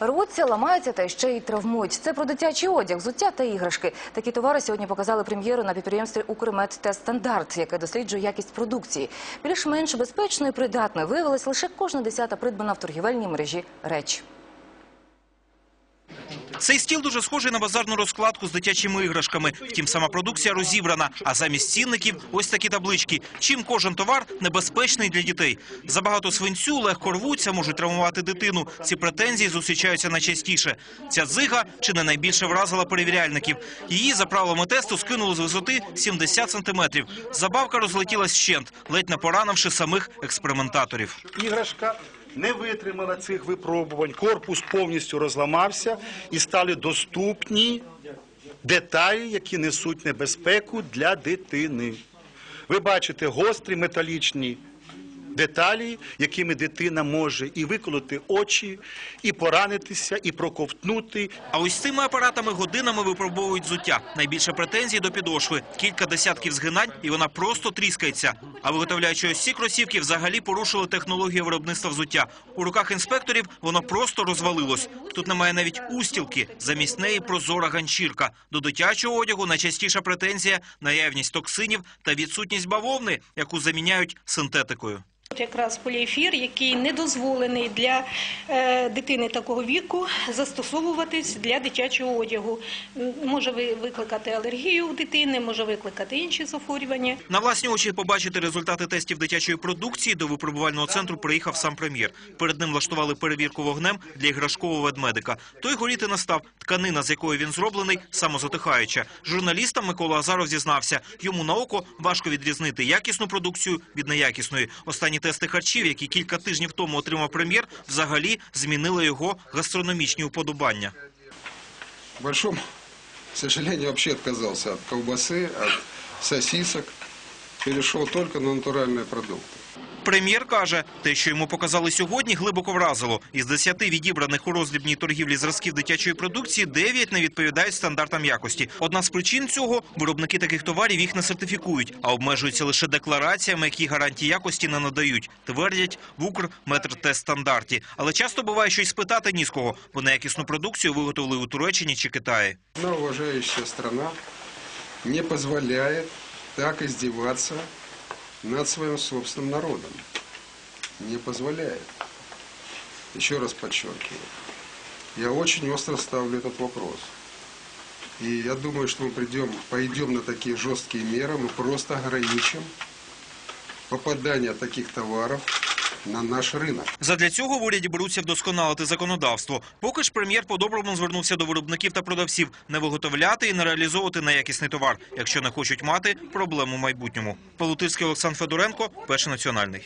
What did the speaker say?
Рвуться, ламаються та ще й травмують. Це про дитячий одяг, взуття та іграшки. Такі товари сьогодні показали прем'єру на підприємстві «Укрмед Тест Стандарт», яке досліджує якість продукції. Більш-менш безпечною і придатною виявилась лише кожна десята придбана в торгівельній мережі реч. Цей стіл дуже схожий на базарну розкладку з дитячими іграшками. Втім, сама продукція розібрана, а замість цінників ось такі таблички. Чим кожен товар небезпечний для дітей. Забагато свинцю, легко рвуться, можуть травмувати дитину. Ці претензії зустрічаються найчастіше. Ця дзига чи не найбільше вразила перевіряльників. Її за правилами тесту скинули з висоти 70 сантиметрів. Забавка розлетілась вщент, ледь не поранивши самих експериментаторів. іграшка не витримала цих випробувань, корпус повністю розламався і стали доступні деталі, які несуть небезпеку для дитини. Ви бачите гострі металічні деталі, якими дитина може і виколоти очі, і поранитися, і проковтнути, А ось цими апаратами годинами випробовують взуття. Найбільше претензій до підошви. Кілька десятків згинань, і вона просто тріскається. А виготовляючи ось ці кросівки, взагалі порушили технологію виробництва взуття. У руках інспекторів воно просто розвалилось. Тут немає навіть устілки. Замість неї прозора ганчірка. До дитячого одягу найчастіша претензія – наявність токсинів та відсутність бавовни, яку заміняють синтетикою. От Якраз поліефір, який не дозволений для е, дитини такого віку застосовуватись для дитячого одягу. Може ви- викликати алергію у дитини, може викликати інші захворювання. На власні очі побачити результати тестів дитячої продукції до випробувального центру приїхав сам прем'єр. Перед ним влаштували перевірку вогнем для іграшкового ведмедика. Той горіти не став. Тканина, з якої він зроблений, самозатихаюча. Журналістам Микола Азаров зізнався, йому на око важко відрізнити якісну продукцію від неякісної. Останні тести харчів, які кілька тижнів тому отримав прем'єр, взагалі змінили його гастрономічні уподобання. К большому сожалению, вообще отказался от колбасы, от сосисок. Перешел только на натуральные продукты. Прем'єр каже, те, що йому показали сьогодні, глибоко вразило. Із 10 відібраних у роздрібній торгівлі зразків дитячої продукції 9 не відповідають стандартам якості. Одна з причин цього – виробники таких товарів їх не сертифікують, а обмежуються лише деклараціями, які гарантії якості не надають, твердять в Укрметртестстандарті. Але часто буває, що й спитати ні з кого, бо неякісну продукцію виготовили у Туреччині чи Китаї. Но уважающая страна не позволяет так издеваться над своим собственным народом. Не позволяет. Еще раз подчеркиваю. Я очень остро ставлю этот вопрос. И я думаю, что мы придем, пойдем на такие жесткие меры, мы просто ограничим попадание таких товаров на наш ринок. Задля цього в беруться вдосконалити законодавство. Поки ж прем'єр по-доброму звернувся до виробників та продавців не виготовляти і не реалізовувати неякісний товар, якщо не хочуть мати проблему в майбутньому. Полутирський Олександр Федоренко, перший національний.